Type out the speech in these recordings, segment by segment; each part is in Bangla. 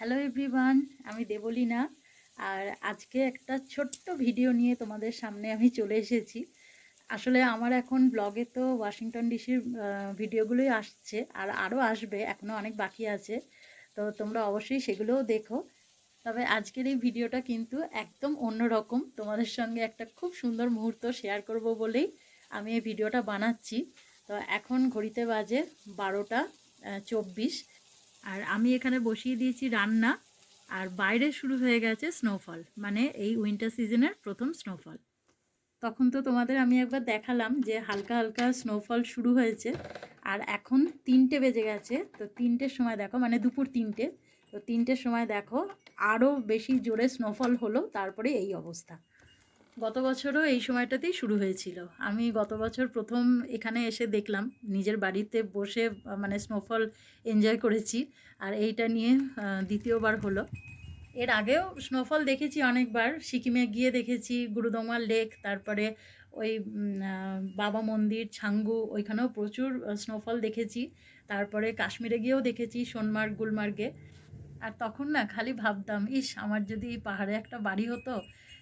হ্যালো এভরিওয়ান আমি দেবলীনা। আর আজকে একটা ছোট্ট ভিডিও নিয়ে তোমাদের সামনে আমি চলে এসেছি। আসলে আমার এখন ব্লগে তো ওয়াশিংটন ডিসির ভিডিওগুলোই আসছে, আর আরও আসবে এখনও অনেক বাকি আছে। তো তোমরা অবশ্যই সেগুলোও দেখো। তবে আজকের এই ভিডিওটা কিন্তু একদম অন্যরকম। তোমাদের সঙ্গে একটা খুব সুন্দর মুহূর্ত শেয়ার করব বলেই আমি এই ভিডিওটা বানাচ্ছি। তো এখন ঘড়িতে বাজে বারোটা চব্বিশ। আর আমি এখানে বসিয়ে দিয়েছি রান্না। আর বাইরে শুরু হয়ে গেছে স্নোফল মানে এই উইন্টার সিজনের প্রথম স্নোফল তখন তো তোমাদের আমি একবার দেখালাম যে হালকা হালকা স্নোফল শুরু হয়েছে। আর এখন তিনটে বেজে গেছে, তো তিনটের সময় দেখো মানে দুপুর তিনটে। তো তিনটের সময় দেখো আরও বেশি জোরে স্নোফল হলো, তারপরে এই অবস্থা। গত বছরও এই সময়টাতেই শুরু হয়েছিল। আমি গত বছর প্রথম এখানে এসে দেখলাম, নিজের বাড়িতে বসে মানে স্নোফল এনজয় করেছি। আর এইটা নিয়ে দ্বিতীয়বার হলো। এর আগেও স্নোফল দেখেছি অনেকবার। সিকিমে গিয়ে দেখেছি গুরুদমা লেক, তারপরে ওই বাবা মন্দির, ছাঙ্গু, ওইখানেও প্রচুর স্নোফল দেখেছি। তারপরে কাশ্মীরে গিয়েও দেখেছি সোনমার্গ, গুলমার্গে। আর তখন না খালি ভাবতাম, ইস, আমার যদি পাহাড়ে একটা বাড়ি হতো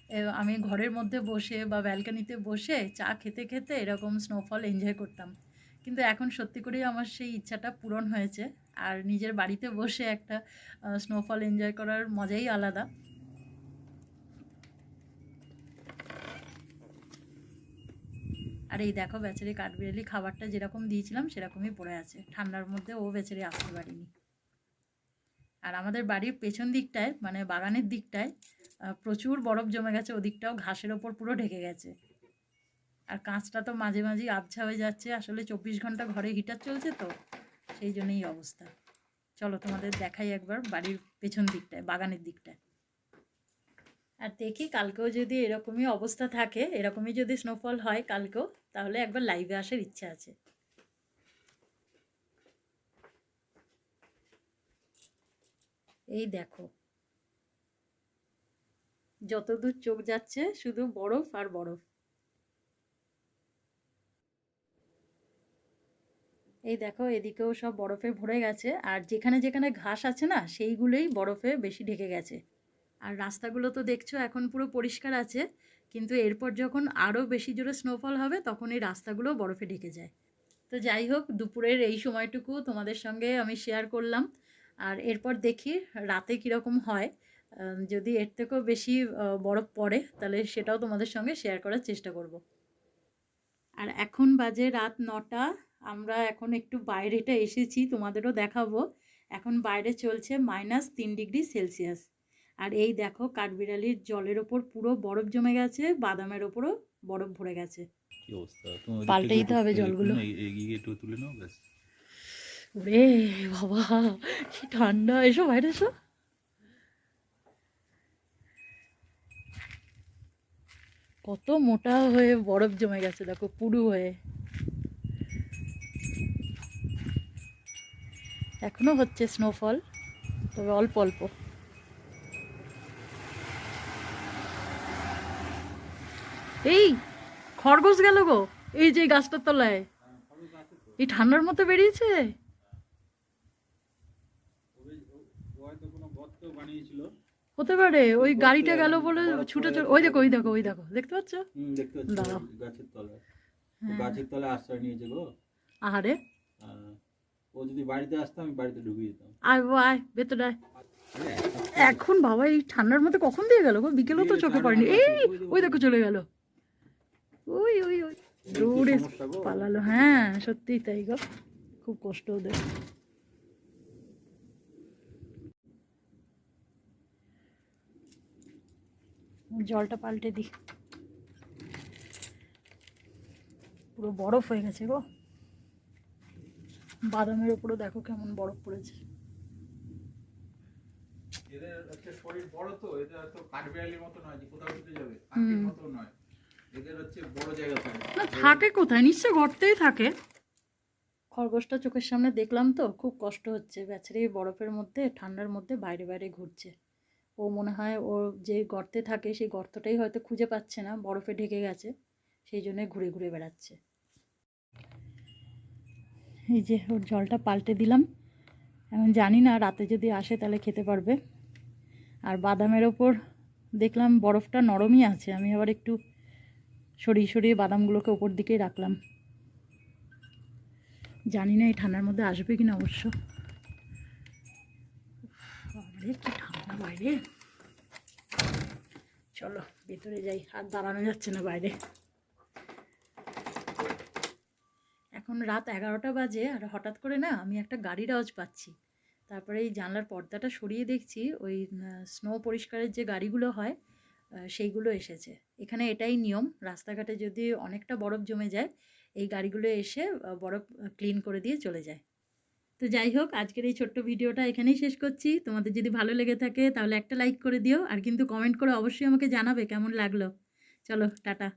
আমি ঘরের মধ্যে বসে বা ব্যালকানিতে বসে চা খেতে খেতে এরকম স্নোফল এনজয় করতাম। কিন্তু এখন সত্যি করেই আমার সেই ইচ্ছাটা পূরণ হয়েছে। আর নিজের বাড়িতে বসে একটা স্নোফল এনজয় করার মজাই আলাদা। আর এই দেখো বেচারি কাঠবিড়ালি খাবারটা যেরকম দিয়েছিলাম সেরকমই পড়ে আছে। ঠান্ডার মধ্যে ও বেচারি আসতে পারিনি। আর আমাদের বাড়ির পেছন দিকটায় মানে বাগানের দিকটায় প্রচুর বরফ জমে গেছে, ওদিকটাও ঘাসের ওপর পুরো ঢেকে গেছে। আর কাঁচটা তো মাঝে মাঝেই আবছা হয়ে যাচ্ছে, আসলে চব্বিশ ঘণ্টা ঘরে হিটার চলছে তো, সেই জন্যই অবস্থা। চলো তোমাদের দেখাই একবার বাড়ির পেছন দিকটায়, বাগানের দিকটায়। আর দেখি কালকেও যদি এরকমই অবস্থা থাকে, এরকমই যদি স্নোফল হয় কালকেও, তাহলে একবার লাইভে আসার ইচ্ছা আছে। এই দেখো। যতদূর চোখ যাচ্ছে, শুধু বরফ আর বরফ। এই দেখো, এদিকেও সব বরফে ভরে গেছে। আর যেখানে যেখানে ঘাস আছে না, সেইগুলোই বরফে বেশি ঢেকে গেছে। আর রাস্তাগুলো তো দেখছ, এখন পুরো পরিষ্কার আছে। কিন্তু এরপর যখন আরও বেশি জোরে স্নোফল হবে, তখন এই রাস্তাগুলো বরফে ঢেকে যায়। তো যাই হোক, দুপুরের এই সময়টুকু তোমাদের সঙ্গে আমি শেয়ার করলাম। আর এরপর দেখি রাতে কীরকম হয়। যদি এর থেকেও বেশি বরফ পড়ে তাহলে সেটাও তোমাদের সঙ্গে শেয়ার করার চেষ্টা করব। আর এখন বাজে রাত নটা আমরা এখন একটু বাইরেটা এসেছি তোমাদেরও দেখাবো। এখন বাইরে চলছে মাইনাস তিন ডিগ্রি সেলসিয়াস আর এই দেখো কাঠবিড়ালির জলের ওপর পুরো বরফ জমে গেছে বাদামের ওপরও বরফ ভরে গেছে। অবস্থা? পাল্টে দিতে হবে জলগুলো। এগিয়ে একটু তুলে নাও ব্যাস। ওরে বাবা, কি ঠান্ডা। এসো বাইরে, এসো। কত মোটা হয়ে বরফ জমে গেছে, দেখো, পুরু হয়ে। এখনও হচ্ছে স্নোফল তবে অল্প অল্প। এই, খরগোশ গেল গো, এই যে গাছটার তলায়। এই ঠান্ডার মতো বেরিয়েছে? হতে পারে ওই গাড়িটা গেল বলে ছুটে চল ওই দেখো ওই দেখো ওই দেখো দেখতে পাচ্ছ? দেখতে পাচ্ছি। গাছের তলায়। ও হ্যাঁ। গাছের তলায় আশ্রয় নিয়েছে গো। আহারে। ও যদি বাড়িতে আসতো আমি বাড়িতে ঢুকিয়ে দিতাম। আয় আয় ভেতরে আয়। এখন বাবা এই ঠান্ডার মধ্যে কখন দিয়ে গেল গো? বিকেলেও তো চোখে পড়েনি। এই ওই দেখো চলে গেল। ওই ওই ওই। দৌড়ে পালালো। হ্যাঁ সত্যিই তাই গো। খুব কষ্ট ওদের। জলটা পাল্টে দি পুরো বরফ হয়ে গেছে গো। বাদামের উপরও দেখো কেমন বরফ পড়েছে। এদের হচ্ছে শরীর বড় তো এদের তো কাঠবিড়ালির মতো নয় যে কোথাও ছুটে যাবে কাকের মতো নয়। এদের হচ্ছে বড় জায়গা থাকে। না থাকে কোথায়? নিশ্চয় থাকে। খরগোশটা চোখের সামনে দেখলাম তো খুব কষ্ট হচ্ছে। বেচারি বরফের মধ্যে ঠান্ডার মধ্যে বাইরে বাইরে ঘুরছে। ও মনে হয় ও যে গর্তে থাকে সেই গর্তটাই হয়তো খুঁজে পাচ্ছে না, বরফে ঢেকে গেছে, সেই জন্য ঘুরে ঘুরে বেড়াচ্ছে। এই যে ওর জলটা পাল্টে দিলাম। এখন জানি না, রাতে যদি আসে তাহলে খেতে পারবে। আর বাদামের ওপর দেখলাম বরফটা নরমই আছে, আমি আবার একটু সরিয়ে সরিয়ে বাদামগুলোকে ওপর দিকেই রাখলাম। জানি না এই ঠান্ডার মধ্যে আসবে কিনা অবশ্য। কি ঠান্ডা বাইরে। চলো, ভেতরে যাই। আর দাঁড়ানো যাচ্ছে না বাইরে। এখন রাত এগারোটা বাজে আর হঠাৎ করে না আমি একটা গাড়ির আওয়াজ পাচ্ছি। তারপরে এই জানলার পর্দাটা সরিয়ে দেখছি, ওই স্নো পরিষ্কারের যে গাড়িগুলো হয় সেইগুলো এসেছে। এখানে এটাই নিয়ম। রাস্তাঘাটে যদি অনেকটা বরফ জমে যায়, এই গাড়িগুলো এসে বরফ ক্লিন করে দিয়ে চলে যায়। তো যাই হোক, আজকের এই ছোট্ট ভিডিওটা এখানেই শেষ করছি। তোমাদের যদি ভালো লেগে থাকে তাহলে একটা লাইক করে দিও, আর কিন্তু কমেন্ট করে অবশ্যই আমাকে জানাবে কেমন লাগল। চলো, টাটা।